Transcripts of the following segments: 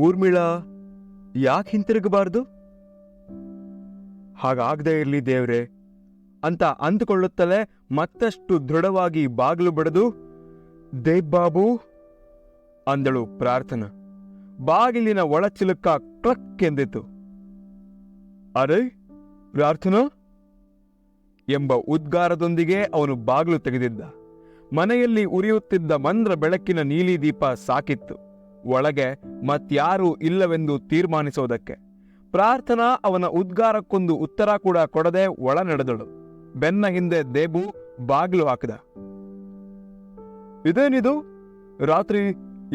ಊರ್ಮಿಳ, ಯಾಕೆ ಹಿಂತಿರುಗಬಾರ್ದು? ಹಾಗಾಗದೇ ಇರಲಿ ದೇವ್ರೆ, ಅಂತ ಅಂದುಕೊಳ್ಳುತ್ತಲೇ ಮತ್ತಷ್ಟು ದೃಢವಾಗಿ ಬಾಗಿಲು ಬಡಿದು ದೇಬ್ಬಾಬು ಅಂದಳು ಪ್ರಾರ್ಥನಾ. ಬಾಗಿಲಿನ ಒಳಚಿಲುಕ ಕ್ಲಕ್ ಎಂದಿತು. ಅರೆ, ಪ್ರಾರ್ಥನಾ? ಎಂಬ ಉದ್ಗಾರದೊಂದಿಗೆ ಅವನು ಬಾಗಿಲು ತೆಗೆದಿದ್ದ. ಮನೆಯಲ್ಲಿ ಉರಿಯುತ್ತಿದ್ದ ಮಂದ್ರ ಬೆಳಕಿನ ನೀಲಿ ದೀಪ ಸಾಕಿತ್ತು. ಒಳಗೆ ಮತ್ಯಾರೂ ಇಲ್ಲವೆಂದು ತೀರ್ಮಾನಿಸೋದಕ್ಕೆ. ಪ್ರಾರ್ಥನಾ ಅವನ ಉದ್ಗಾರಕ್ಕೊಂದು ಉತ್ತರ ಕೂಡ ಕೊಡದೆ ಒಳ ನಡೆದಳು ಬೆನ್ನ ಹಿಂದೆ ದೇಬು ಬಾಗಿಲು ಹಾಕಿದ. ಇದೇನಿದು? ರಾತ್ರಿ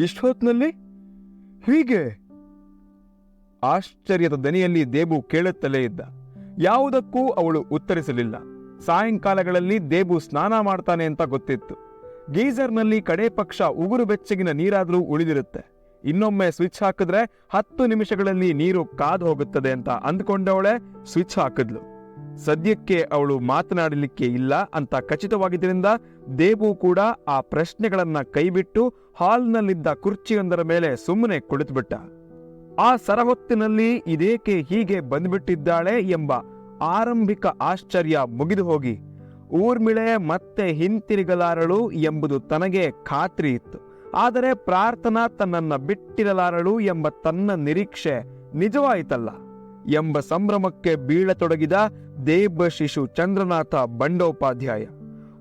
ಇಷ್ಟೊತ್ನಲ್ಲಿ ಹೀಗೆ? ಆಶ್ಚರ್ಯದ ದನಿಯಲ್ಲಿ ದೇಬು ಕೇಳುತ್ತಲೇ ಇದ್ದ. ಯಾವುದಕ್ಕೂ ಅವಳು ಉತ್ತರಿಸಲಿಲ್ಲ. ಸಾಯಂಕಾಲಗಳಲ್ಲಿ ದೇಬು ಸ್ನಾನ ಮಾಡ್ತಾನೆ ಅಂತ ಗೊತ್ತಿತ್ತು. ಗೀಸರ್ನಲ್ಲಿ ಕಡೆ ಪಕ್ಷ ಉಗುರು ಬೆಚ್ಚಗಿನ ನೀರಾದರೂ ಉಳಿದಿರುತ್ತೆ. ಇನ್ನೊಮ್ಮೆ ಸ್ವಿಚ್ ಹಾಕಿದ್ರೆ ಹತ್ತು ನಿಮಿಷಗಳಲ್ಲಿ ನೀರು ಕಾದು ಹೋಗುತ್ತದೆ ಅಂತ ಅಂದ್ಕೊಂಡವಳೆ ಸ್ವಿಚ್ ಹಾಕಿದ್ಲು. ಸದ್ಯಕ್ಕೆ ಅವಳು ಮಾತನಾಡಲಿಕ್ಕೆ ಇಲ್ಲ ಅಂತ ಖಚಿತವಾಗಿದ್ದರಿಂದ ದೇಬು ಕೂಡ ಆ ಪ್ರಶ್ನೆಗಳನ್ನ ಕೈಬಿಟ್ಟು ಹಾಲ್ನಲ್ಲಿದ್ದ ಕುರ್ಚಿಯೊಂದರ ಮೇಲೆ ಸುಮ್ಮನೆ ಕುಳಿತುಬಿಟ್ಟ. ಆ ಸರಹೊತ್ತಿನಲ್ಲಿ ಇದೇಕೆ ಹೀಗೆ ಬಂದ್ಬಿಟ್ಟಿದ್ದಾಳೆ ಎಂಬ ಆರಂಭಿಕ ಆಶ್ಚರ್ಯ ಮುಗಿದು ಹೋಗಿ. ಊರ್ಮಿಳೆ ಮತ್ತೆ ಹಿಂತಿರುಗಲಾರಳು ಎಂಬುದು ತನಗೆ ಖಾತ್ರಿ ಇತ್ತು ಆದರೆ ಪ್ರಾರ್ಥನಾ ತನ್ನನ್ನ ಬಿಟ್ಟಿರಲಾರಳು ಎಂಬ ತನ್ನ ನಿರೀಕ್ಷೆ ನಿಜವಾಯಿತಲ್ಲ ಎಂಬ ಸಂಭ್ರಮಕ್ಕೆ ಬೀಳತೊಡಗಿದ ದೇವ ಶಿಶು ಚಂದ್ರನಾಥ ಬಂಡೋಪಾಧ್ಯಾಯ.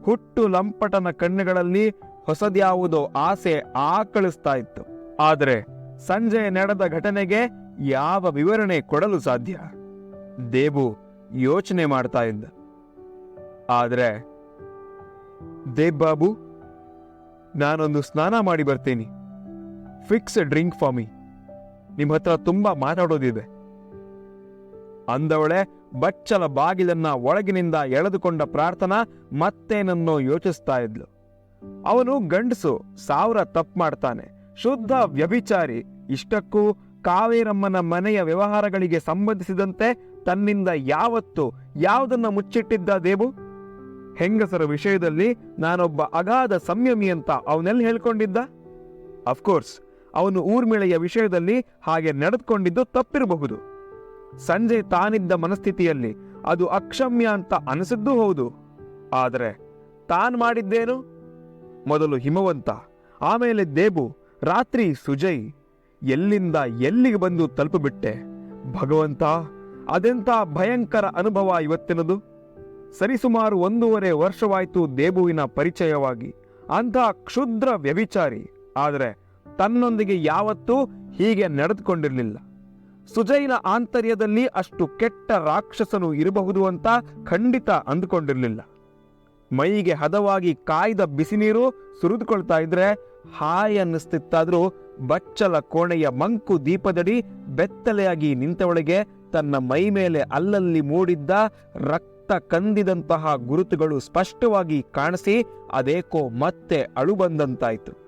ಹುಟ್ಟು ಲಂಪಟನ ಕಣ್ಣುಗಳಲ್ಲಿ ಹೊಸದ್ಯಾವುದೋ ಆಸೆ ಆಕಳಿಸ್ತಾ ಇತ್ತು. ಆದರೆ ಸಂಜೆ ನಡೆದ ಘಟನೆಗೆ ಯಾವ ವಿವರಣೆ ಕೊಡಲು ಸಾಧ್ಯ? ದೇಬು ಯೋಚನೆ ಮಾಡ್ತಾ ಇದ್ದ. ಆದರೆ ದೇಬ್ ಬಾಬು ನಾನೊಂದು ಸ್ನಾನ ಮಾಡಿ ಬರ್ತೀನಿ. ಫಿಕ್ಸ್ ಡ್ರಿಂಕ್ ಫಾರ್ ಮೀ ನಿಮ್ಮ ಹತ್ರ ತುಂಬಾ ಮಾತಾಡೋದಿದೆ. ಅಂದವಳೆ, ಬಚ್ಚಲ ಬಾಗಿಲನ್ನ ಒಳಗಿನಿಂದ ಎಳೆದುಕೊಂಡ ಪ್ರಾರ್ಥನಾ ಮತ್ತೇನನ್ನೋ ಯೋಚಿಸ್ತಾ ಇದ್ಲು. ಅವನು ಗಂಡಸು, ಸಾವಿರ ತಪ್ಪು ಮಾಡ್ತಾನೆ. ಶುದ್ಧ ವ್ಯಭಿಚಾರಿ. ಇಷ್ಟಕ್ಕೂ ಕಾವೇರಮ್ಮನ ಮನೆಯ ವ್ಯವಹಾರಗಳಿಗೆ ಸಂಬಂಧಿಸಿದಂತೆ ತನ್ನಿಂದ ಯಾವತ್ತು ಯಾವುದನ್ನ ಮುಚ್ಚಿಟ್ಟಿದ್ದ ದೇವು ಹೆಂಗಸರ ವಿಷಯದಲ್ಲಿ ನಾನೊಬ್ಬ ಅಗಾಧ ಸಂಯಮಿ ಅಂತ ಅವನೆಲ್ಲಿ ಹೇಳ್ಕೊಂಡಿದ್ದ? ಅಫ್ಕೋರ್ಸ್ ಅವನು ಊರ್ಮಿಳೆಯ ವಿಷಯದಲ್ಲಿ ಹಾಗೆ ನಡೆದುಕೊಂಡಿದ್ದು ತಪ್ಪಿರಬಹುದು. ಸಂಜೆ ತಾನಿದ್ದ ಮನಸ್ಥಿತಿಯಲ್ಲಿ ಅದು ಅಕ್ಷಮ್ಯ ಅಂತ ಅನಿಸಿದ್ದೂ ಹೌದು. ಆದರೆ ತಾನ್ ಮಾಡಿದ್ದೇನು? ಮೊದಲು ಹಿಮವಂತ, ಆಮೇಲೆ ದೇಬು, ರಾತ್ರಿ ಸುಜಯ್, ಎಲ್ಲಿಂದ ಎಲ್ಲಿಗೆ ಬಂದು ತಲುಪಿಬಿಟ್ಟೆ? ಭಗವಂತ ಅದೆಂಥ ಭಯಂಕರ ಅನುಭವ ಇವತ್ತಿನದು? ಸರಿಸುಮಾರು ಒಂದೂವರೆ ವರ್ಷವಾಯಿತು ದೇಬುವಿನ ಪರಿಚಯವಾಗಿ. ಅಂಥ ಕ್ಷುದ್ರ ವ್ಯಭಿಚಾರಿ. ಆದರೆ ತನ್ನೊಂದಿಗೆ ಯಾವತ್ತೂ ಹೀಗೆ ನಡೆದುಕೊಂಡಿರಲಿಲ್ಲ. ಸುಜೈನ ಆಂತರ್ಯದಲ್ಲಿ ಅಷ್ಟು ಕೆಟ್ಟ ರಾಕ್ಷಸನು ಇರಬಹುದು ಅಂತ ಖಂಡಿತ ಅಂದುಕೊಂಡಿರಲಿಲ್ಲ. ಮೈಗೆ ಹದವಾಗಿ ಕಾಯ್ದ ಬಿಸಿನೀರು ಸುರಿದುಕೊಳ್ತಾ ಇದ್ರೆ ಹಾಯ್ ಅನ್ನಿಸ್ತಿತ್ತಾದ್ರೂ ಬಚ್ಚಲ ಕೋಣೆಯ ಮಂಕು ದೀಪದಡಿ ಬೆತ್ತಲೆಯಾಗಿ ನಿಂತವಳಿಗೆ ತನ್ನ ಮೈ ಮೇಲೆ ಅಲ್ಲಲ್ಲಿ ಮೂಡಿದ್ದ ರಕ್ತ ಕಂದಿದಂತಹ ಗುರುತುಗಳು ಸ್ಪಷ್ಟವಾಗಿ ಕಾಣಿಸಿ ಅದೇಕೋ ಮತ್ತೆ ಅಳು ಬಂದಂತಾಯಿತು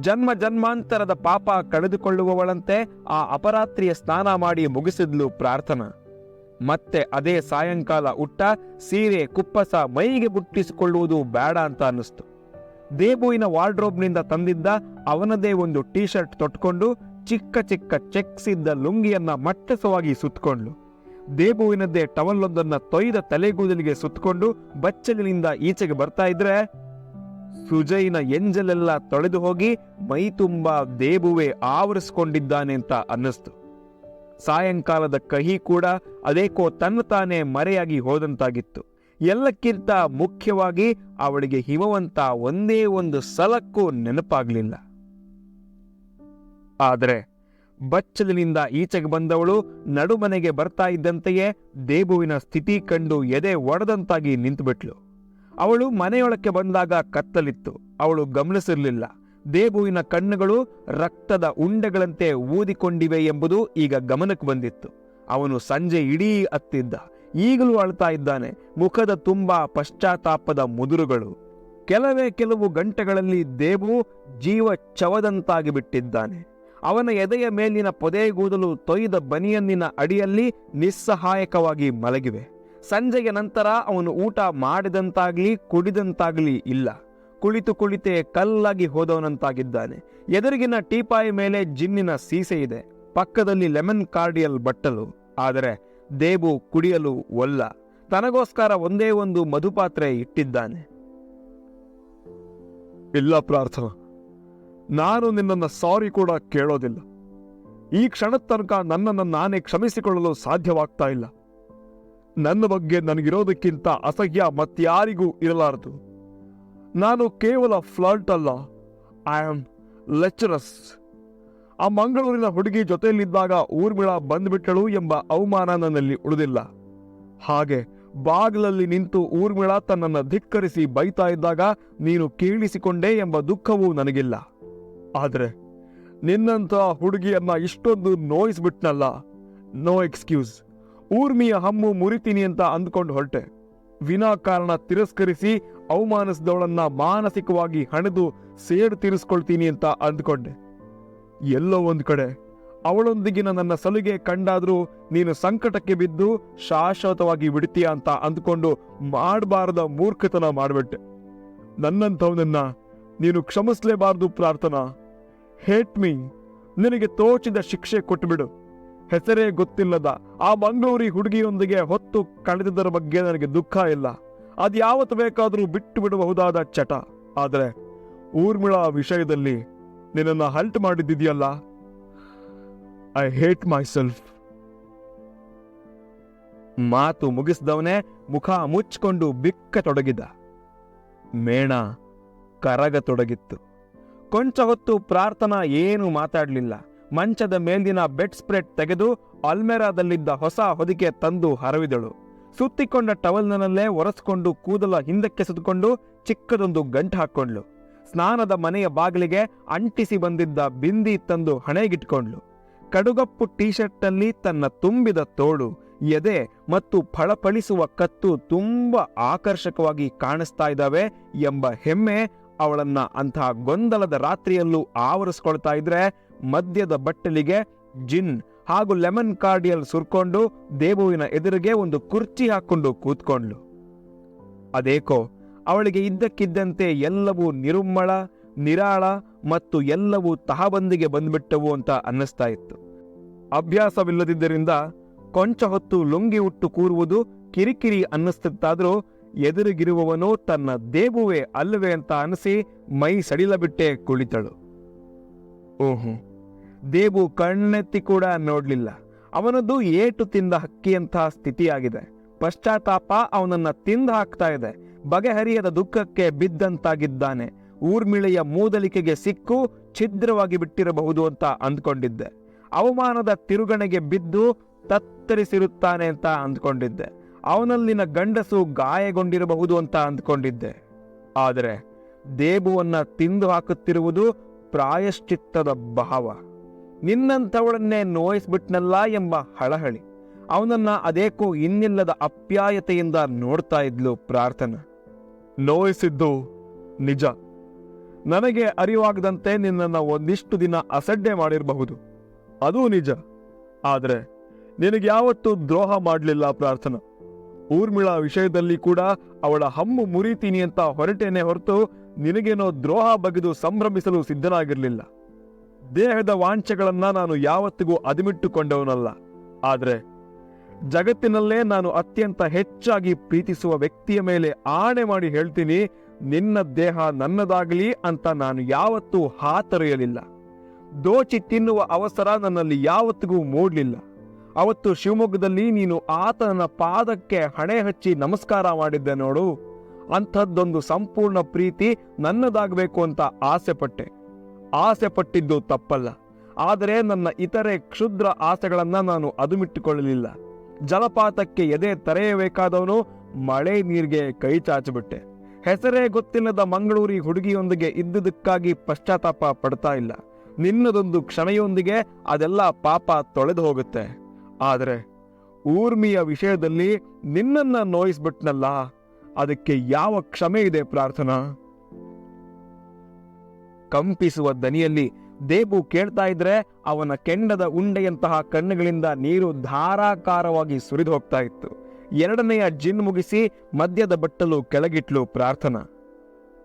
ಜನ್ಮ ಜನ್ಮಾಂತರದ ಪಾಪ ಕಳೆದುಕೊಳ್ಳುವವಳಂತೆ ಆ ಅಪರಾತ್ರಿಯ ಸ್ನಾನ ಮಾಡಿ ಮುಗಿಸಿದ್ಲು ಪ್ರಾರ್ಥನಾ. ಮತ್ತೆ ಅದೇ ಸಾಯಂಕಾಲ ಉಟ್ಟ ಸೀರೆ ಕುಪ್ಪಸ ಮೈಗೆ ಬುಟ್ಟಿಸಿಕೊಳ್ಳುವುದು ಬೇಡ ಅಂತ ಅನ್ನಿಸ್ತು. ದೇಬುವಿನ ವಾರ್ಡ್ರೋಬ್ನಿಂದ ತಂದಿದ್ದ ಅವನದೇ ಒಂದು ಟೀ ಶರ್ಟ್ ತೊಟ್ಕೊಂಡು ಚಿಕ್ಕ ಚಿಕ್ಕ ಚೆಕ್ಸ್ ಇದ್ದ ಲುಂಗಿಯನ್ನ ಮಟ್ಟಸವಾಗಿ ಸುತ್ತಕೊಂಡ್ಲು ದೇಬುವಿನದ್ದೇ ಟವಲ್ಲೊಂದನ್ನ ತೊಯ್ದ ತಲೆಗೂದಲಿಗೆ ಸುತ್ತಕೊಂಡು ಬಚ್ಚಲಿನಿಂದ ಈಚೆಗೆ ಬರ್ತಾ ಇದ್ರೆ ಸುಜಯ್ನ ಎಂಜಲೆಲ್ಲ ತೊಳೆದು ಹೋಗಿ ಮೈ ತುಂಬ ದೇಬುವೆ ಆವರಿಸ್ಕೊಂಡಿದ್ದಾನೆ ಅಂತ ಅನ್ನಿಸ್ತು. ಸಾಯಂಕಾಲದ ಕಹಿ ಕೂಡ ಅದೇಕೋ ತನ್ನ ತಾನೇ ಮರೆಯಾಗಿ ಹೋದಂತಾಗಿತ್ತು. ಎಲ್ಲಕ್ಕಿಂತ ಮುಖ್ಯವಾಗಿ ಅವಳಿಗೆ ಹಿಮವಂತ ಒಂದೇ ಒಂದು ಸಲಕ್ಕೂ ನೆನಪಾಗ್ಲಿಲ್ಲ. ಆದರೆ ಬಚ್ಚಲಿನಿಂದ ಈಚೆಗೆ ಬಂದವಳು ನಡುಮನೆಗೆ ಬರ್ತಾ ಇದ್ದಂತೆಯೇ ದೇಬುವಿನ ಸ್ಥಿತಿ ಕಂಡು ಎದೆ ಒಡೆದಂತಾಗಿ ನಿಂತುಬಿಟ್ಲು. ಅವಳು ಮನೆಯೊಳಕ್ಕೆ ಬಂದಾಗ ಕತ್ತಲಿತ್ತು, ಅವಳು ಗಮನಿಸಿರಲಿಲ್ಲ. ದೇಬುವಿನ ಕಣ್ಣುಗಳು ರಕ್ತದ ಉಂಡೆಗಳಂತೆ ಊದಿಕೊಂಡಿವೆ ಎಂಬುದು ಈಗ ಗಮನಕ್ಕೆ ಬಂದಿತ್ತು. ಅವನು ಸಂಜೆ ಇಡೀ ಅತ್ತಿದ್ದ, ಈಗಲೂ ಅಳ್ತಾ ಇದ್ದಾನೆ, ಮುಖದ ತುಂಬ ಪಶ್ಚಾತ್ತಾಪದ ಮುದುರುಗಳು. ಕೆಲವೇ ಕೆಲವು ಗಂಟೆಗಳಲ್ಲಿ ದೇಬು ಜೀವ ಚವದಂತಾಗಿ ಬಿಟ್ಟಿದ್ದಾನೆ. ಅವನ ಎದೆಯ ಮೇಲಿನ ಪೊದೆಗೂದಲು ತೊಯ್ದ ಬನಿಯನ್ನಿನ ಅಡಿಯಲ್ಲಿ ನಿಸ್ಸಹಾಯಕವಾಗಿ ಮಲಗಿವೆ. ಸಂಜೆಯ ನಂತರ ಅವನು ಊಟ ಮಾಡಿದಂತಾಗ್ಲಿ ಕುಡಿದಂತಾಗ್ಲಿ ಇಲ್ಲ. ಕುಳಿತು ಕುಳಿತೇ ಕಲ್ಲಾಗಿ ಹೋದವನಂತಾಗಿದ್ದಾನೆ. ಎದುರಿಗಿನ ಟೀಪಾಯಿ ಮೇಲೆ ಜಿನ್ನಿನ ಸೀಸೆ ಇದೆ. ಪಕ್ಕದಲ್ಲಿ ಲೆಮನ್ ಕಾರ್ಡಿಯಲ್ ಬಟ್ಟಲು. ಆದರೆ ದೇಬು ಕುಡಿಯಲು ಒಲ್ಲ. ತನಗೋಸ್ಕರ ಒಂದೇ ಒಂದು ಮಧುಪಾತ್ರೆ ಇಟ್ಟಿದ್ದಾನೆ. ಇಲ್ಲ ಪ್ರಾರ್ಥನಾ. ನಾನು ನಿನ್ನನ್ನು ಸಾರಿ ಕೂಡ ಕೇಳೋದಿಲ್ಲ. ಈ ಕ್ಷಣದ ತನಕ ನನ್ನನ್ನು ನಾನೇ ಕ್ಷಮಿಸಿಕೊಳ್ಳಲು ಸಾಧ್ಯವಾಗ್ತಾ ಇಲ್ಲ. ನನ್ನ ಬಗ್ಗೆ ನನಗಿರೋದಕ್ಕಿಂತ ಅಸಹ್ಯ ಮತ್ಯಾರಿಗೂ ಇರಲಾರದು. ನಾನು ಕೇವಲ ಫ್ಲರ್ಟ್ ಅಲ್ಲ. ಐ ಆಮ್ ಲೆಚರಸ್ ಆ ಮಂಗಳೂರಿನ ಹುಡುಗಿ ಜೊತೆಯಲ್ಲಿದ್ದಾಗ ಊರ್ಮಿಳಾ ಬಂದ್ಬಿಟ್ಟಳು ಎಂಬ ಅವಮಾನ ನನ್ನಲ್ಲಿ ಉಳಿದಿಲ್ಲ. ಹಾಗೆ ಬಾಗಿಲಲ್ಲಿ ನಿಂತು ಊರ್ಮಿಳಾ ತನ್ನನ್ನು ಧಿಕ್ಕರಿಸಿ ಬೈತಾ ಇದ್ದಾಗ ನೀನು ಕೇಳಿಸಿಕೊಂಡೆ ಎಂಬ ದುಃಖವೂ ನನಗಿಲ್ಲ. ಆದರೆ ನಿನ್ನಂಥ ಹುಡುಗಿಯನ್ನ ಇಷ್ಟೊಂದು ನೋಯಿಸ್ಬಿಟ್ನಲ್ಲ? ನೋ ಎಕ್ಸ್ಕ್ಯೂಸ್ ಊರ್ಮಿಯ ಹಮ್ಮು ಮುರಿತೀನಿ ಅಂತ ಅಂದ್ಕೊಂಡು ಹೊರಟೆ. ವಿನಾಕಾರಣ ತಿರಸ್ಕರಿಸಿ ಅವಮಾನಿಸಿದವಳನ್ನ ಮಾನಸಿಕವಾಗಿ ಹಣೆದು ಸೇಡು ತೀರಿಸ್ಕೊಳ್ತೀನಿ ಅಂತ ಅಂದ್ಕೊಂಡೆ. ಎಲ್ಲೋ ಒಂದು ಕಡೆ ಅವಳೊಂದಿಗಿನ ನನ್ನ ಸಲುಗೆ ಕಂಡಾದ್ರೂ ನೀನು ಸಂಕಟಕ್ಕೆ ಬಿದ್ದು ಶಾಶ್ವತವಾಗಿ ಬಿಡ್ತೀಯ ಅಂತ ಅಂದ್ಕೊಂಡು ಮಾಡಬಾರದ ಮೂರ್ಖತನ ಮಾಡ್ಬಿಟ್ಟೆ. ನನ್ನಂಥವನನ್ನ ನೀನು ಕ್ಷಮಿಸಲೇಬಾರದು ಪ್ರಾರ್ಥನಾ. ಹೇಟ್ ಮೀ ನಿನಗೆ ತೋಚಿದ ಶಿಕ್ಷೆ ಕೊಟ್ಟುಬಿಡು ಹೆಸರೇ ಗೊತ್ತಿಲ್ಲದ ಆ ಮಂಗಳೂರಿ ಹುಡುಗಿಯೊಂದಿಗೆ ಹೊತ್ತು ಕಳೆದಿದ್ದರ ಬಗ್ಗೆ ನನಗೆ ದುಃಖ ಇಲ್ಲ. ಅದ್ಯಾವತ್ತು ಬೇಕಾದರೂ ಬಿಟ್ಟು ಬಿಡಬಹುದಾದ ಚಟ. ಆದರೆ ಊರ್ಮಿಳಾ ವಿಷಯದಲ್ಲಿ ನಿನ್ನನ್ನು ಹಲ್ಟ್ ಮಾಡಿದ್ದಿದೆಯಲ್ಲ? ಐ ಹೇಟ್ ಮೈ ಸೆಲ್ಫ್ ಮಾತು ಮುಗಿಸಿದವನೇ ಮುಖ ಬಿಕ್ಕ ತೊಡಗಿದ ಮೇಣ ಕರಗತೊಡಗಿತ್ತು. ಕೊಂಚ ಹೊತ್ತು ಪ್ರಾರ್ಥನಾ ಏನು ಮಾತಾಡಲಿಲ್ಲ. ಮಂಚದ ಮೇಲಿನ ಬೆಡ್ ಸ್ಪ್ರೆಡ್ ತೆಗೆದು ಅಲ್ಮೆರಾದಲ್ಲಿದ್ದ ಹೊಸ ಹೊದಿಕೆ ತಂದು ಹರವಿದಳು. ಸುತ್ತಿಕೊಂಡ ಟವಲ್ನಲ್ಲೇ ಒರೆಸ್ಕೊಂಡು ಕೂದಲ ಹಿಂದಕ್ಕೆ ಸುತ್ತಕೊಂಡು ಚಿಕ್ಕದೊಂದು ಗಂಟು ಹಾಕ್ಕೊಂಡ್ಳು. ಸ್ನಾನದ ಮನೆಯ ಬಾಗಿಲಿಗೆ ಅಂಟಿಸಿ ಬಂದಿದ್ದ ಬಿಂದಿ ತಂದು ಹಣೆಗಿಟ್ಕೊಂಡ್ಳು. ಕಡುಗಪ್ಪು ಟೀ ಶರ್ಟ್ನಲ್ಲಿ ತನ್ನ ತುಂಬಿದ ತೋಳು, ಎದೆ ಮತ್ತು ಫಳಫಳಿಸುವ ಕತ್ತು ತುಂಬಾ ಆಕರ್ಷಕವಾಗಿ ಕಾಣಿಸ್ತಾ ಇದ್ದಾವೆ ಎಂಬ ಹೆಮ್ಮೆ ಅವಳನ್ನ ಅಂತಹ ಗೊಂದಲದ ರಾತ್ರಿಯಲ್ಲೂ ಆವರಿಸ್ಕೊಳ್ತಾ ಇದ್ರೆ ಮದ್ಯದ ಬಟ್ಟಲಿಗೆ ಜಿನ್ ಹಾಗೂ ಲೆಮನ್ ಕಾರ್ಡಿಯಲ್ ಸುರ್ಕೊಂಡು ದೇಬುವಿನ ಎದುರಿಗೆ ಒಂದು ಕುರ್ಚಿ ಹಾಕೊಂಡು ಕೂತ್ಕೊಂಡ್ಲು ಅದೇಕೋ, ಅವಳಿಗೆ ಇದ್ದಕ್ಕಿದ್ದಂತೆ ಎಲ್ಲವೂ ನಿರುಮ್ಮಳ ನಿರಾಳ ಮತ್ತು ಎಲ್ಲವೂ ತಹಬಂದಿಗೆ ಬಂದ್ಬಿಟ್ಟವು ಅಂತ ಅನ್ನಿಸ್ತಾ ಇತ್ತು. ಅಭ್ಯಾಸವಿಲ್ಲದಿದ್ದರಿಂದ ಕೊಂಚ ಹೊತ್ತು ಲುಂಗಿ ಉಟ್ಟು ಕೂರುವುದು ಕಿರಿಕಿರಿ ಅನ್ನಿಸ್ತಿತ್ತಾದ್ರೂ ಎದುರಿಗಿರುವವನು ತನ್ನ ದೇಬುವೆ ಅಲ್ಲವೇ ಅಂತ ಅನಿಸಿ ಮೈ ಸಡಿಲ ಬಿಟ್ಟೆ ಕುಳಿತಳು. ಓಹೋ ದೇಬು ಕಣ್ಣೆತ್ತಿ ಕೂಡ ನೋಡ್ಲಿಲ್ಲ. ಅವನದ್ದು ಏಟು ತಿಂದ ಹಕ್ಕಿಯಂತಹ ಸ್ಥಿತಿಯಾಗಿದೆ. ಪಶ್ಚಾತ್ತಾಪ ಅವನನ್ನ ತಿಂದು ಹಾಕ್ತಾ ಇದೆ. ಬಗೆಹರಿಯದ ದುಃಖಕ್ಕೆ ಬಿದ್ದಂತಾಗಿದ್ದಾನೆ. ಊರ್ಮಿಳೆಯ ಮೂದಲಿಕೆಗೆ ಸಿಕ್ಕು ಛಿದ್ರವಾಗಿ ಬಿಟ್ಟಿರಬಹುದು ಅಂತ ಅಂದ್ಕೊಂಡಿದ್ದೆ. ಅವಮಾನದ ತಿರುಗಣೆಗೆ ಬಿದ್ದು ತತ್ತರಿಸಿರುತ್ತಾನೆ ಅಂತ ಅಂದ್ಕೊಂಡಿದ್ದೆ. ಅವನಲ್ಲಿನ ಗಂಡಸು ಗಾಯಗೊಂಡಿರಬಹುದು ಅಂತ ಅಂದ್ಕೊಂಡಿದ್ದೆ. ಆದರೆ ದೇಬುವನ್ನ ತಿಂದು ಹಾಕುತ್ತಿರುವುದು ಪ್ರಾಯಶ್ಚಿತ್ತದ ಭಾವ. ನಿನ್ನಂಥವಳನ್ನೇ ನೋಯಿಸ್ಬಿಟ್ನಲ್ಲ ಎಂಬ ಹಳಹಳಿ. ಅವನನ್ನ ಅದೇಕೋ ಇನ್ನಿಲ್ಲದ ಅಪ್ಯಾಯತೆಯಿಂದ ನೋಡ್ತಾ ಇದ್ಲು ಪ್ರಾರ್ಥನಾ. ನೋಯಿಸಿದ್ದು ನಿಜ. ನನಗೆ ಅರಿವಾಗದಂತೆ ನಿನ್ನನ್ನು ಒಂದಿಷ್ಟು ದಿನ ಅಸಡ್ಡೆ ಮಾಡಿರಬಹುದು. ಅದೂ ನಿಜ. ಆದರೆ ನಿನಗೆ ಯಾವತ್ತೂ ದ್ರೋಹ ಮಾಡಲಿಲ್ಲ ಪ್ರಾರ್ಥನಾ. ಊರ್ಮಿಳಾ ವಿಷಯದಲ್ಲಿ ಕೂಡ ಅವಳ ಹಮ್ಮು ಮುರಿತೀನಿ ಅಂತ ಹೊರಟೇನೆ ಹೊರತು ನಿನಗೇನೋ ದ್ರೋಹ ಬಗೆದು ಸಂಭ್ರಮಿಸಲು ಸಿದ್ಧನಾಗಿರಲಿಲ್ಲ. ದೇಹದ ವಾಂಛೆಗಳನ್ನ ನಾನು ಯಾವತ್ತಿಗೂ ಅದಿಮಿಟ್ಟುಕೊಂಡವನಲ್ಲ. ಆದರೆ ಜಗತ್ತಿನಲ್ಲೇ ನಾನು ಅತ್ಯಂತ ಹೆಚ್ಚಾಗಿ ಪ್ರೀತಿಸುವ ವ್ಯಕ್ತಿಯ ಮೇಲೆ ಆಣೆ ಮಾಡಿ ಹೇಳ್ತೀನಿ, ನಿನ್ನ ದೇಹ ನನ್ನದಾಗಲಿ ಅಂತ ನಾನು ಯಾವತ್ತೂ ಹಾತರೆಯಲಿಲ್ಲ. ದೋಚಿ ತಿನ್ನುವ ಅವಸರ ನನ್ನಲ್ಲಿ ಯಾವತ್ತಿಗೂ ಮೂಡ್ಲಿಲ್ಲ. ಅವತ್ತು ಶಿವಮೊಗ್ಗದಲ್ಲಿ ನೀನು ಆತನ ಪಾದಕ್ಕೆ ಹಣೆ ಹಚ್ಚಿ ನಮಸ್ಕಾರ ಮಾಡಿದ್ದೆ ನೋಡು. ಅಂಥದ್ದೊಂದು ಸಂಪೂರ್ಣ ಪ್ರೀತಿ ನನ್ನದಾಗಬೇಕು ಅಂತ ಆಸೆ ಪಟ್ಟೆ ಆಸೆ ಪಟ್ಟಿದ್ದು ತಪ್ಪಲ್ಲ. ಆದರೆ ನನ್ನ ಇತರೆ ಕ್ಷುದ್ರ ಆಸೆಗಳನ್ನ ನಾನು ಅದುಮಿಟ್ಟುಕೊಳ್ಳಲಿಲ್ಲ. ಜಲಪಾತಕ್ಕೆ ಎದೆ ತರೆಯಬೇಕಾದವನು ಮಳೆ ನೀರಿಗೆ ಕೈ ಚಾಚಿಬಿಟ್ಟೆ. ಹೆಸರೇ ಗೊತ್ತಿಲ್ಲದ ಮಂಗಳೂರಿ ಹುಡುಗಿಯೊಂದಿಗೆ ಇದ್ದುದಕ್ಕಾಗಿ ಪಶ್ಚಾತ್ತಾಪ ಪಡ್ತಾ ಇಲ್ಲ. ನಿನ್ನದೊಂದು ಕ್ಷಮೆಯೊಂದಿಗೆ ಅದೆಲ್ಲ ಪಾಪ ತೊಳೆದು ಹೋಗುತ್ತೆ. ಆದರೆ ಊರ್ಮಿಯ ವಿಷಯದಲ್ಲಿ ನಿನ್ನನ್ನ ನೋಯಿಸ್ಬಿಟ್ನಲ್ಲ, ಅದಕ್ಕೆ ಯಾವ ಕ್ಷಮೆ ಇದೆ ಪ್ರಾರ್ಥನಾ? ಕಂಪಿಸುವ ದನಿಯಲ್ಲಿ ದೇಬು ಕೇಳ್ತಾ ಇದ್ರೆ ಅವನ ಕೆಂಡದ ಉಂಡೆಯಂತಹ ಕಣ್ಣುಗಳಿಂದ ನೀರು ಧಾರಾಕಾರವಾಗಿ ಸುರಿದು ಹೋಗ್ತಾ ಇತ್ತು. ಎರಡನೆಯ ಜಿನ್ ಮುಗಿಸಿ ಮದ್ಯದ ಬಟ್ಟಲು ಕೆಳಗಿಟ್ಲು ಪ್ರಾರ್ಥನಾ.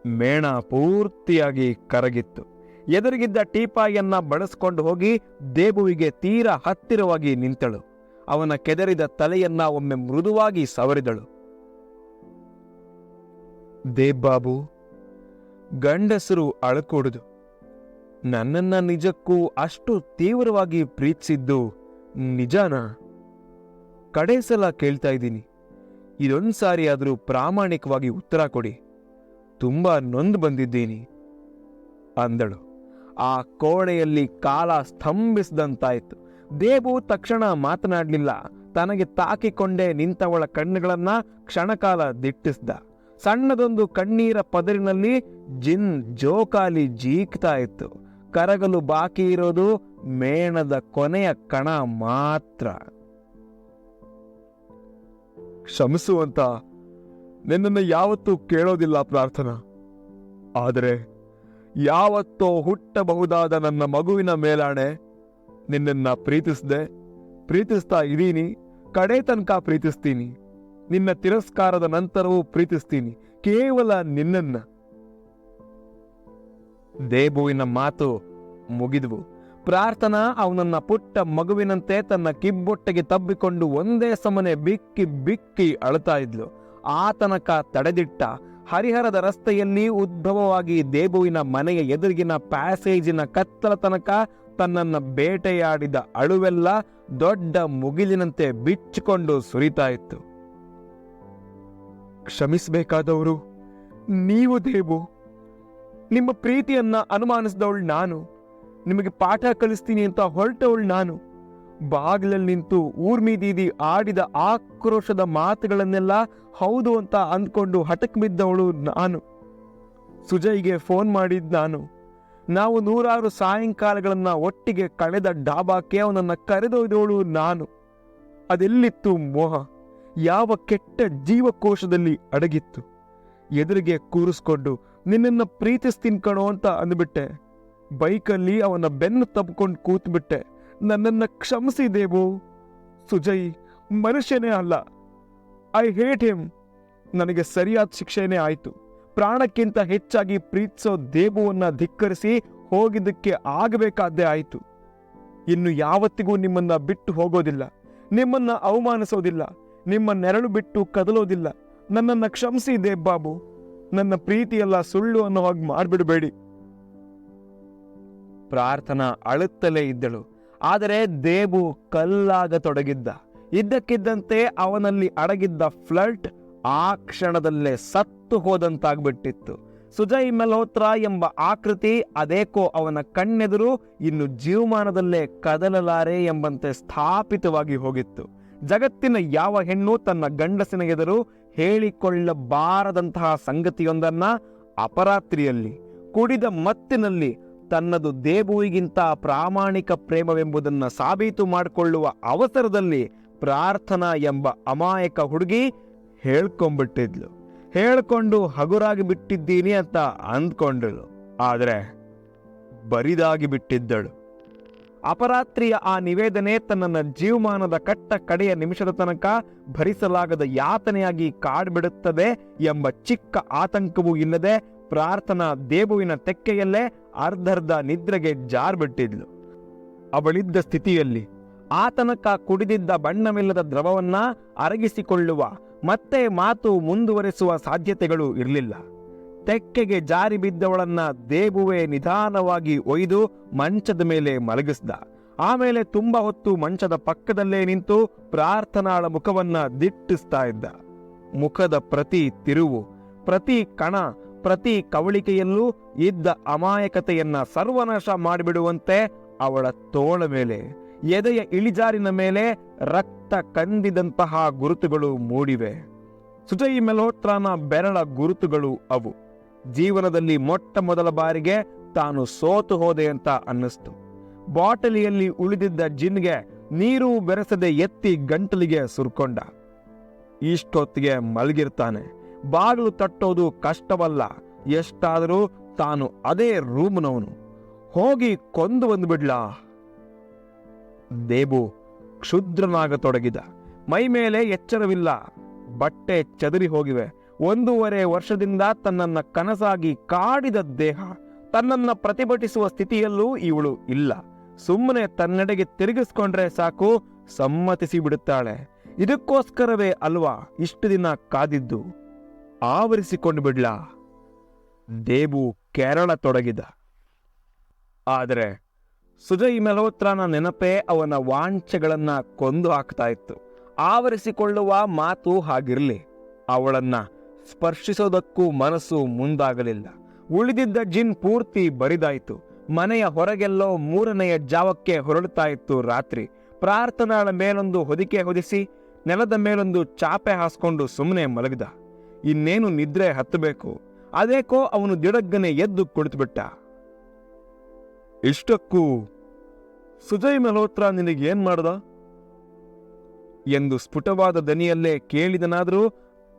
ಮೇಣ ಪೂರ್ತಿಯಾಗಿ ಕರಗಿತ್ತು. ಎದುರಿಗಿದ್ದ ಟೀಪಾಯಿಯನ್ನ ಬಳಸ್ಕೊಂಡು ಹೋಗಿ ದೇಬುವಿಗೆ ತೀರ ಹತ್ತಿರವಾಗಿ ನಿಂತಳು. ಅವನ ಕೆದರಿದ ತಲೆಯನ್ನ ಒಮ್ಮೆ ಮೃದುವಾಗಿ ಸವರಿದಳು. ದೇಬ್ಬಾಬು, ಗಂಡಸರು ಅಳಕೂಡುದು. ನನ್ನನ್ನ ನಿಜಕ್ಕೂ ಅಷ್ಟು ತೀವ್ರವಾಗಿ ಪ್ರೀತಿಸಿದ್ದು ನಿಜಾನ? ಕಡೆ ಸಲ ಕೇಳ್ತಾ ಇದ್ದೀನಿ. ಇದೊಂದು ಸಾರಿ ಆದರೂ ಪ್ರಾಮಾಣಿಕವಾಗಿ ಉತ್ತರ ಕೊಡಿ. ತುಂಬಾ ನೊಂದು ಬಂದಿದ್ದೀನಿ, ಅಂದಳು. ಆ ಕೋಣೆಯಲ್ಲಿ ಕಾಲ ಸ್ತಂಭಿಸಿದಂತಾಯಿತು ದೇಬು ತಕ್ಷಣ ಮಾತನಾಡಲಿಲ್ಲ. ತನಗೆ ತಾಕಿಕೊಂಡೇ ನಿಂತವಳ ಕಣ್ಣುಗಳನ್ನ ಕ್ಷಣಕಾಲ ದಿಟ್ಟಿಸಿದ. ಸಣ್ಣದೊಂದು ಕಣ್ಣೀರ ಪದರಿನಲ್ಲಿ ಜಿನ್ ಜೋಕಾಲಿ ಜೀಕ್ತಾ ಇತ್ತು. ಕರಗಲು ಬಾಕಿ ಇರೋದು ಮೇಣದ ಕೊನೆಯ ಕಣ ಮಾತ್ರ. ಕ್ಷಮಿಸುವಂತ ನಿನ್ನನ್ನು ಯಾವತ್ತೂ ಕೇಳೋದಿಲ್ಲ ಪ್ರಾರ್ಥನಾ. ಆದರೆ ಯಾವತ್ತೋ ಹುಟ್ಟಬಹುದಾದ ನನ್ನ ಮಗುವಿನ ಮೇಲಾಣೆ ನಿನ್ನನ್ನ ಪ್ರೀತಿಸ್ದೆ. ಪ್ರೀತಿಸ್ತಾ ಇದ್ದೀನಿ. ಕಡೆ ತನಕ ಪ್ರೀತಿಸ್ತೀನಿ. ನಿನ್ನ ತಿರಸ್ಕಾರದ ನಂತರವೂ ಪ್ರೀತಿಸ್ತೀನಿ. ಕೇವಲ ನಿನ್ನನ್ನು. ದೇಬುವಿನ ಮಾತು ಮುಗಿದ್ವು. ಪ್ರಾರ್ಥನಾ ಅವನನ್ನ ಪುಟ್ಟ ಮಗುವಿನಂತೆ ತನ್ನ ಕಿಬ್ಬೊಟ್ಟೆಗೆ ತಬ್ಬಿಕೊಂಡು ಒಂದೇ ಸಮನೆ ಬಿಕ್ಕಿ ಬಿಕ್ಕಿ ಅಳ್ತಾ ಇದ್ಲು. ಆತನಕ ತಡೆದಿಟ್ಟ ಹರಿಹರದ ರಸ್ತೆಯಲ್ಲಿ ಉದ್ಭವವಾಗಿ ದೇಬುವಿನ ಮನೆಯ ಎದುರಿಗಿನ ಪ್ಯಾಸೇಜಿನ ಕತ್ತಲ ತನಕ ತನ್ನನ್ನ ಬೇಟೆಯಾಡಿದ ಅಳುವೆಲ್ಲ ದೊಡ್ಡ ಮುಗಿಲಿನಂತೆ ಬಿಚ್ಚಿಕೊಂಡು ಸುರಿತಾ ಇತ್ತು. ಕ್ಷಮಿಸಬೇಕಾದವರು, ನೀವು ದೇಬು. ನಿಮ್ಮ ಪ್ರೀತಿಯನ್ನ ಅನುಮಾನಿಸಿದವಳು ನಾನು. ನಿಮಗೆ ಪಾಠ ಕಲಿಸ್ತೀನಿ ಅಂತ ಹೊರಟವಳು ನಾನು. ಬಾಗಿಲಲ್ಲಿ ನಿಂತು ಊರ್ಮಿ ದೀದಿ ಆಡಿದ ಆಕ್ರೋಶದ ಮಾತುಗಳನ್ನೆಲ್ಲ ಹೌದು ಅಂತ ಅಂದ್ಕೊಂಡು ಹಠಕ್ ಬಿದ್ದವಳು ನಾನು. ಸುಜಯ್ಗೆ ಫೋನ್ ಮಾಡಿದ್ ನಾನು. ನಾವು ನೂರಾರು ಸಾಯಂಕಾಲಗಳನ್ನ ಒಟ್ಟಿಗೆ ಕಳೆದ ಡಾಬಾಕ್ಕೆ ಅವನನ್ನ ಕರೆದೊಯ್ದವಳು ನಾನು. ಅದೆಲ್ಲಿತ್ತು ಮೋಹ? ಯಾವ ಕೆಟ್ಟ ಜೀವಕೋಶದಲ್ಲಿ ಅಡಗಿತ್ತು? ಎದುರಿಗೆ ಕೂರಿಸ್ಕೊಂಡು, ನಿನ್ನನ್ನ ಪ್ರೀತಿಸ್ತೀನಿ ಕಣೋ ಅಂತ ಅಂದ್ಬಿಟ್ಟೆ. ಬೈಕಲ್ಲಿ ಅವನ ಬೆನ್ನು ತಬ್ಕೊಂಡು ಕೂತ್ಬಿಟ್ಟೆ. ನನ್ನನ್ನ ಕ್ಷಮಿಸಿ ದೇವು ಸುಜಯ್ ಮನುಷ್ಯನೇ ಅಲ್ಲ. I hate him. ನನಗೆ ಸರಿಯಾದ ಶಿಕ್ಷೆನೇ ಆಯಿತು. ಪ್ರಾಣಕ್ಕಿಂತ ಹೆಚ್ಚಾಗಿ ಪ್ರೀತಿಸೋ ದೇಬುವನ್ನ ಧಿಕ್ಕರಿಸಿ ಹೋಗಿದ್ದಕ್ಕೆ ಆಗಬೇಕಾದ್ದೇ ಆಯಿತು. ಇನ್ನು ಯಾವತ್ತಿಗೂ ನಿಮ್ಮನ್ನ ಬಿಟ್ಟು ಹೋಗೋದಿಲ್ಲ. ನಿಮ್ಮನ್ನ ಅವಮಾನಿಸೋದಿಲ್ಲ. ನಿಮ್ಮ ನೆರಳು ಬಿಟ್ಟು ಕದಲೋದಿಲ್ಲ. ನನ್ನನ್ನು ಕ್ಷಮಿಸಿ ಬಾಬು. ನನ್ನ ಪ್ರೀತಿಯೆಲ್ಲ ಸುಳ್ಳು ಅನ್ನೋ ಹಾಗೆ ಮಾಡಿಬಿಡಬೇಡಿ. ಪ್ರಾರ್ಥನಾ ಅಳುತ್ತಲೇ ಇದ್ದಳು. ಆದರೆ ದೇಬು ಕಲ್ಲಾಗತೊಡಗಿದ್ದ. ಇದ್ದಕ್ಕಿದ್ದಂತೆ ಅವನಲ್ಲಿ ಅಡಗಿದ್ದ ಫ್ಲರ್ಟ್ ಆ ಕ್ಷಣದಲ್ಲೇ ಸತ್ತು ಹೋದಂತಾಗ್ಬಿಟ್ಟಿತ್ತು. ಸುಜಯ್ ಮಲ್ಹೋತ್ರ ಎಂಬ ಆಕೃತಿ ಅದೇಕೋ ಅವನ ಕಣ್ಣೆದುರು ಇನ್ನು ಜೀವಮಾನದಲ್ಲೇ ಕದಲಲಾರೆ ಎಂಬಂತೆ ಸ್ಥಾಪಿತವಾಗಿ ಹೋಗಿತ್ತು. ಜಗತ್ತಿನ ಯಾವ ಹೆಣ್ಣು ತನ್ನ ಗಂಡಸಿನ ಎದುರು ಹೇಳಿಕೊಳ್ಳಬಾರದಂತಹ ಸಂಗತಿಯೊಂದನ್ನ ಅಪರಾತ್ರಿಯಲ್ಲಿ, ಕುಡಿದ ಮತ್ತಿನಲ್ಲಿ ತನ್ನದು ದೇಬುವಿಗಿಂತ ಪ್ರಾಮಾಣಿಕ ಪ್ರೇಮವೆಂಬುದನ್ನು ಸಾಬೀತು ಮಾಡಿಕೊಳ್ಳುವ ಅವಸರದಲ್ಲಿ ಪ್ರಾರ್ಥನಾ ಎಂಬ ಅಮಾಯಕ ಹುಡುಗಿ ಹೇಳ್ಕೊಂಬಿಟ್ಟಿದ್ಲು. ಹೇಳ್ಕೊಂಡು ಹಗುರಾಗಿ ಬಿಟ್ಟಿದ್ದೀನಿ ಅಂತ ಅಂದ್ಕೊಂಡಳು. ಆದರೆ ಬರಿದಾಗಿ ಬಿಟ್ಟಿದ್ದಳು. ಅಪರಾತ್ರಿಯ ಆ ನಿವೇದನೆ ತನ್ನನ್ನು ಜೀವಮಾನದ ಕಟ್ಟ ಕಡೆಯ ನಿಮಿಷದ ತನಕ ಭರಿಸಲಾಗದ ಯಾತನೆಯಾಗಿ ಕಾಡ್ಬಿಡುತ್ತದೆ ಎಂಬ ಚಿಕ್ಕ ಆತಂಕವೂ ಇಲ್ಲದೆ ಪ್ರಾರ್ಥನಾ ದೇಬುವಿನ ತೆಕ್ಕೆಯಲ್ಲೇ ಅರ್ಧರ್ಧ ನಿದ್ರೆಗೆ ಜಾರ್ಬಿಟ್ಟಿದ್ಲು. ಅವಳಿದ್ದ ಸ್ಥಿತಿಯಲ್ಲಿ ಆತನಕ ಕುಡಿದಿದ್ದ ಬಣ್ಣವಿಲ್ಲದ ದ್ರವವನ್ನ ಅರಗಿಸಿಕೊಳ್ಳುವ ಮತ್ತೆ ಮಾತು ಮುಂದುವರೆಸುವ ಸಾಧ್ಯತೆಗಳು ಇರಲಿಲ್ಲ. ತೆಕ್ಕೆಗೆ ಜಾರಿ ಬಿದ್ದವಳನ್ನ ದೇಬುವೆ ನಿಧಾನವಾಗಿ ಒಯ್ದು ಮಂಚದ ಮೇಲೆ ಮಲಗಿಸ್ದ. ಆಮೇಲೆ ತುಂಬ ಹೊತ್ತು ಮಂಚದ ಪಕ್ಕದಲ್ಲೇ ನಿಂತು ಪ್ರಾರ್ಥನಾಳ ಮುಖವನ್ನ ದಿಟ್ಟಿಸ್ತಾ ಇದ್ದ. ಮುಖದ ಪ್ರತಿ ತಿರುವು, ಪ್ರತಿ ಕಣ ಪ್ರತಿ ಕವಳಿಕೆಯಲ್ಲೂ ಇದ್ದ ಅಮಾಯಕತೆಯನ್ನ ಸರ್ವನಾಶ ಮಾಡಿಬಿಡುವಂತೆ ಅವಳ ತೋಳ ಮೇಲೆ, ಎದೆಯ ಇಳಿಜಾರಿನ ಮೇಲೆ ರಕ್ತ ಕಂದಿದಂತಹ ಗುರುತುಗಳು ಮೂಡಿವೆ. ಸುಜಯ್ ಮೆಲ್ಹೋತ್ರಾನ ಬೆರಳ ಗುರುತುಗಳು ಅವು. ಜೀವನದಲ್ಲಿ ಮೊಟ್ಟ ಮೊದಲ ಬಾರಿಗೆ ತಾನು ಸೋತು ಹೋದೆ ಅಂತ ಅನ್ನಿಸ್ತು. ಬಾಟಲಿಯಲ್ಲಿ ಉಳಿದಿದ್ದ ಜಿನ್ಗೆ ನೀರು ಬೆರೆಸದೆ ಎತ್ತಿ ಗಂಟಲಿಗೆ ಸುರ್ಕೊಂಡ. ಇಷ್ಟೊತ್ತಿಗೆ ಮಲಗಿರ್ತಾನೆ. ಬಾಗಿಲು ತಟ್ಟೋದು ಕಷ್ಟವಲ್ಲ. ಎಷ್ಟಾದರೂ ತಾನು ಅದೇ ರೂಮ್ನವನು. ಹೋಗಿ ಕೊಂದು ಬಂದ್ಬಿಡ್ಲಾ. ದೇಬು ಕ್ಷುದ್ರನಾಗತೊಡಗಿದ. ಮೈ ಮೇಲೆ ಎಚ್ಚರವಿಲ್ಲ. ಬಟ್ಟೆ ಚದರಿ ಹೋಗಿವೆ. ಒಂದೂವರೆ ವರ್ಷದಿಂದ ತನ್ನನ್ನ ಕನಸಾಗಿ ಕಾಡಿದ ದೇಹ, ತನ್ನನ್ನ ಪ್ರತಿಭಟಿಸುವ ಸ್ಥಿತಿಯಲ್ಲೂ ಇವಳು ಇಲ್ಲ. ಸುಮ್ಮನೆ ತನ್ನೆಡೆಗೆ ತಿರುಗಿಸ್ಕೊಂಡ್ರೆ ಸಾಕು, ಸಮ್ಮತಿಸಿ ಬಿಡುತ್ತಾಳೆ. ಇದಕ್ಕೋಸ್ಕರವೇ ಅಲ್ವಾ ಇಷ್ಟು ದಿನ ಕಾದಿದ್ದು? ಆವರಿಸಿಕೊಂಡು ಬಿಡ್ಲಾ? ದೇಬು ಕೆರಳತೊಡಗಿದ. ಆದರೆ ಸುಜಯ್ ಮಲ್ಹೋತ್ರನ ನೆನಪೇ ಅವನ ವಾಂಛೆಗಳನ್ನ ಕೊಂದು ಹಾಕ್ತಾ ಇತ್ತು. ಆವರಿಸಿಕೊಳ್ಳುವ ಮಾತು ಹಾಗಿರಲಿ, ಅವಳನ್ನ ಸ್ಪರ್ಶಿಸೋದಕ್ಕೂ ಮನಸ್ಸು ಮುಂದಾಗಲಿಲ್ಲ. ಉಳಿದಿದ್ದ ಜಿನ್ ಪೂರ್ತಿ ಬರಿದಾಯಿತು. ಮನೆಯ ಹೊರಗೆಲ್ಲೋ ಮೂರನೆಯ ಜಾವಕ್ಕೆ ಹೊರಡ್ತಾ ಇತ್ತು ರಾತ್ರಿ. ಪ್ರಾರ್ಥನಾಳ ಮೇಲೊಂದು ಹೊದಿಕೆ ಹೊದಿಸಿ, ನೆಲದ ಮೇಲೊಂದು ಚಾಪೆ ಹಾಸ್ಕೊಂಡು ಸುಮ್ಮನೆ ಮಲಗಿದ. ಇನ್ನೇನು ನಿದ್ರೆ ಹತ್ತಬೇಕು? ಅದೇಕೋ ಅವನು ದಿಡಗ್ಗನೆ ಎದ್ದು ಕುಳಿತುಬಿಟ್ಟ. ಇಷ್ಟಕ್ಕೂ ಸುಜಯ್ ಮಲ್ಹೋತ್ರ ನಿನಗೇನ್ ಮಾಡ್ದ? ಎಂದು ಸ್ಫುಟವಾದ ದನಿಯಲ್ಲೇ ಕೇಳಿದನಾದರೂ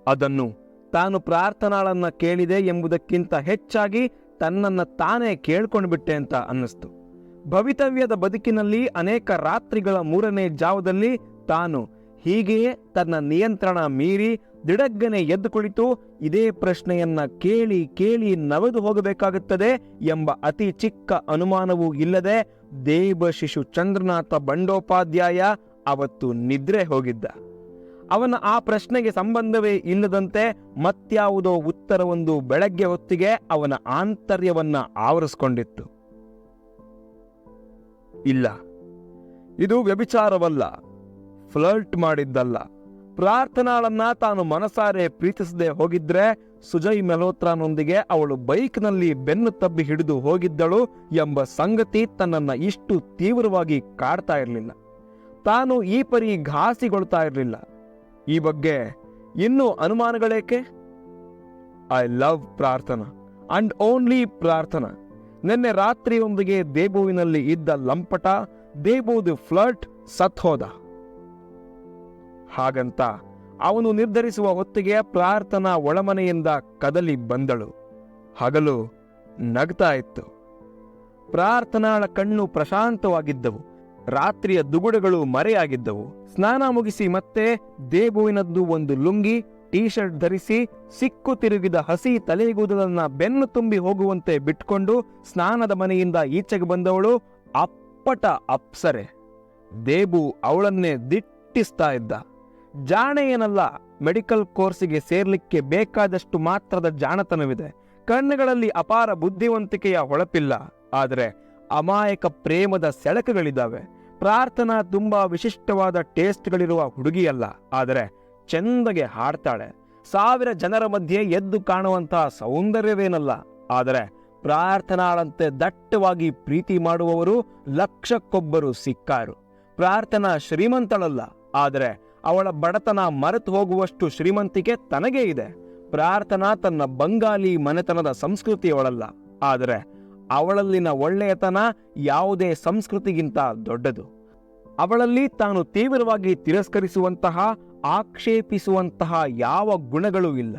ಅದನ್ನು ತಾನು ಪ್ರಾರ್ಥನಾಳನ್ನ ಕೇಳಿದೆ ಎಂಬುದಕ್ಕಿಂತ ಹೆಚ್ಚಾಗಿ ತನ್ನನ್ನ ತಾನೇ ಕೇಳ್ಕೊಂಡು ಬಿಟ್ಟೆ ಅಂತ ಅನ್ನಿಸ್ತು. ಭವಿತವ್ಯದ ಬದುಕಿನಲ್ಲಿ ಅನೇಕ ರಾತ್ರಿಗಳ ಮೂರನೇ ಜಾವದಲ್ಲಿ ತಾನು ಹೀಗೆಯೇ ತನ್ನ ನಿಯಂತ್ರಣ ಮೀರಿ ದಿಡಗ್ಗನೆ ಎದ್ದು ಕುಳಿತು ಇದೇ ಪ್ರಶ್ನೆಯನ್ನ ಕೇಳಿ ಕೇಳಿ ನವೆದು ಹೋಗಬೇಕಾಗುತ್ತದೆ ಎಂಬ ಅತಿ ಚಿಕ್ಕ ಅನುಮಾನವೂ ಇಲ್ಲದೆ ದೇವಶಿಶು ಚಂದ್ರನಾಥ ಬಂಡೋಪಾಧ್ಯಾಯ ಅವತ್ತು ನಿದ್ರೆ ಹೋಗಿದ್ದ. ಅವನ ಆ ಪ್ರಶ್ನೆಗೆ ಸಂಬಂಧವೇ ಇಲ್ಲದಂತೆ ಮತ್ಯಾವುದೋ ಉತ್ತರವೊಂದು ಬೆಳಗ್ಗೆ ಹೊತ್ತಿಗೆ ಅವನ ಆಂತರ್ಯವನ್ನ ಆವರಿಸ್ಕೊಂಡಿತ್ತು. ಇಲ್ಲ, ಇದು ವ್ಯಭಿಚಾರವಲ್ಲ. ಫ್ಲರ್ಟ್ ಮಾಡಿದ್ದಲ್ಲ. ಪ್ರಾರ್ಥನಾಳನ್ನ ತಾನು ಮನಸಾರೆ ಪ್ರೀತಿಸದೆ ಹೋಗಿದ್ರೆ ಸುಜಯ್ ಮೆಲೋತ್ರಾನೊಂದಿಗೆ ಅವಳು ಬೈಕ್ನಲ್ಲಿ ಬೆನ್ನು ತಬ್ಬಿ ಹಿಡಿದು ಹೋಗಿದ್ದಳು ಎಂಬ ಸಂಗತಿ ತನ್ನನ್ನ ಇಷ್ಟು ತೀವ್ರವಾಗಿ ಕಾಡ್ತಾ ಇರಲಿಲ್ಲ. ತಾನು ಈ ಪರಿ ಘಾಸಿಗೊಳ್ತಾ ಇರಲಿಲ್ಲ. ಈ ಬಗ್ಗೆ ಇನ್ನೂ ಅನುಮಾನಗಳೇಕೆ? I love Prarthana and only Prarthana. ನಿನ್ನೆ ರಾತ್ರಿಯೊಂದಿಗೆ ದೇಬುವಿನಲ್ಲಿ ಇದ್ದ ಲಂಪಟ ದೇಬುದು ಫ್ಲರ್ಟ್ ಸತ್ ಹೋದ. ಹಾಗಂತ ಅವನು ನಿರ್ಧರಿಸುವ ಹೊತ್ತಿಗೆ ಪ್ರಾರ್ಥನಾ ಒಳಮನೆಯಿಂದ ಕದಲಿ ಬಂದಳು. ಹಗಲು ನಗ್ತಾ ಇತ್ತು. ಪ್ರಾರ್ಥನಾಳ ಕಣ್ಣು ಪ್ರಶಾಂತವಾಗಿದ್ದವು. ರಾತ್ರಿಯ ದುಗುಡಗಳು ಮರೆಯಾಗಿದ್ದವು. ಸ್ನಾನ ಮುಗಿಸಿ ಮತ್ತೆ ದೇಬುವಿನದ್ದು ಒಂದು ಲುಂಗಿ ಟೀ ಶರ್ಟ್ ಧರಿಸಿ ಸಿಕ್ಕು ತಿರುಗಿದ ಹಸಿ ತಲೆಗೂದಲನ್ನ ಬೆನ್ನು ತುಂಬಿ ಹೋಗುವಂತೆ ಬಿಟ್ಕೊಂಡು ಸ್ನಾನದ ಮನೆಯಿಂದ ಈಚೆಗೆ ಬಂದವಳು ಅಪ್ಪಟ ಅಪ್ಸರೆ. ದೇಬು ಅವಳನ್ನೇ ದಿಟ್ಟಿಸ್ತಾ ಇದ್ದ. ಜಾಣೆ ಏನಲ್ಲ ಮೆಡಿಕಲ್ ಕೋರ್ಸಿಗೆ ಸೇರ್ಲಿಕ್ಕೆ ಬೇಕಾದಷ್ಟು ಮಾತ್ರದ ಜಾಣತನವಿದೆ. ಕಣ್ಣುಗಳಲ್ಲಿ ಅಪಾರ ಬುದ್ಧಿವಂತಿಕೆಯ ಹೊಳಪಿಲ್ಲ, ಆದರೆ ಅಮಾಯಕ ಪ್ರೇಮದ ಸೆಳಕುಗಳಿದ್ದಾವೆ. ಪ್ರಾರ್ಥನಾ ತುಂಬಾ ವಿಶಿಷ್ಟವಾದ ಟೇಸ್ಟ್ಗಳಿರುವ ಹುಡುಗಿಯಲ್ಲ, ಆದರೆ ಚೆಂದಗೆ ಹಾಡ್ತಾಳೆ. ಸಾವಿರ ಜನರ ಮಧ್ಯೆ ಎದ್ದು ಕಾಣುವಂತಹ ಸೌಂದರ್ಯವೇನಲ್ಲ, ಆದರೆ ಪ್ರಾರ್ಥನಾಳಂತೆ ದಟ್ಟವಾಗಿ ಪ್ರೀತಿ ಮಾಡುವವರು ಲಕ್ಷಕ್ಕೊಬ್ಬರು ಸಿಕ್ಕಾರು. ಪ್ರಾರ್ಥನಾ ಶ್ರೀಮಂತಳಲ್ಲ, ಆದರೆ ಅವಳ ಬಡತನ ಮರೆತು ಹೋಗುವಷ್ಟು ಶ್ರೀಮಂತಿಕೆ ತನಗೇ ಇದೆ. ಪ್ರಾರ್ಥನಾ ತನ್ನ ಬಂಗಾಲಿ ಮನೆತನದ ಸಂಸ್ಕೃತಿಯವಳಲ್ಲ. ಆದರೆ ಅವಳಲ್ಲಿನ ಒಳ್ಳೆಯತನ ಯಾವುದೇ ಸಂಸ್ಕೃತಿಗಿಂತ ದೊಡ್ಡದು. ಅವಳಲ್ಲಿ ತಾನು ತೀವ್ರವಾಗಿ ತಿರಸ್ಕರಿಸುವಂತಹ, ಆಕ್ಷೇಪಿಸುವಂತಹ ಯಾವ ಗುಣಗಳೂ ಇಲ್ಲ.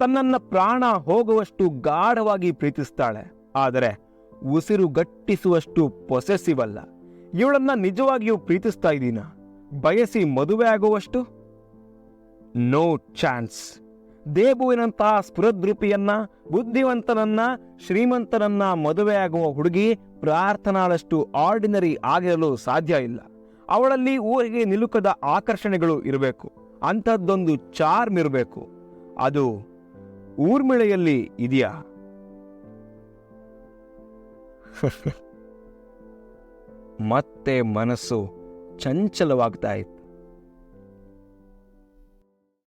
ತನ್ನನ್ನ ಪ್ರಾಣ ಹೋಗುವಷ್ಟು ಗಾಢವಾಗಿ ಪ್ರೀತಿಸ್ತಾಳೆ. ಆದರೆ ಉಸಿರು ಗಟ್ಟಿಸುವಷ್ಟು ಪೊಸೆಸಿವ್ ಅಲ್ಲ ಇವಳನ್ನ ನಿಜವಾಗಿಯೂ ಪ್ರೀತಿಸ್ತಾ ಇದ್ದೀನ? ಬಯಸಿ ಮದುವೆ ಆಗುವಷ್ಟು? ನೋ ಚಾನ್ಸ್ ದೇಬುವಿನಂತಹ ಸ್ಫುರದ್ರೂಪಿಯನ್ನ, ಬುದ್ಧಿವಂತನನ್ನ, ಶ್ರೀಮಂತನನ್ನ ಮದುವೆಯಾಗುವ ಹುಡುಗಿ ಪ್ರಾರ್ಥನಾಳಷ್ಟು ಆರ್ಡಿನರಿ ಆಗಿರಲು ಸಾಧ್ಯ ಇಲ್ಲ. ಅವಳಲ್ಲಿ ಊರಿಗೆ ನಿಲುಕದ ಆಕರ್ಷಣೆಗಳು ಇರಬೇಕು. ಅಂಥದ್ದೊಂದು ಚಾರ್ಮ್ ಇರಬೇಕು. ಅದು ಊರ್ಮಿಳೆಯಲ್ಲಿ ಇದೆಯಾ? ಮತ್ತೆ ಮನಸ್ಸು ಚಂಚಲವಾಗ್ತಾ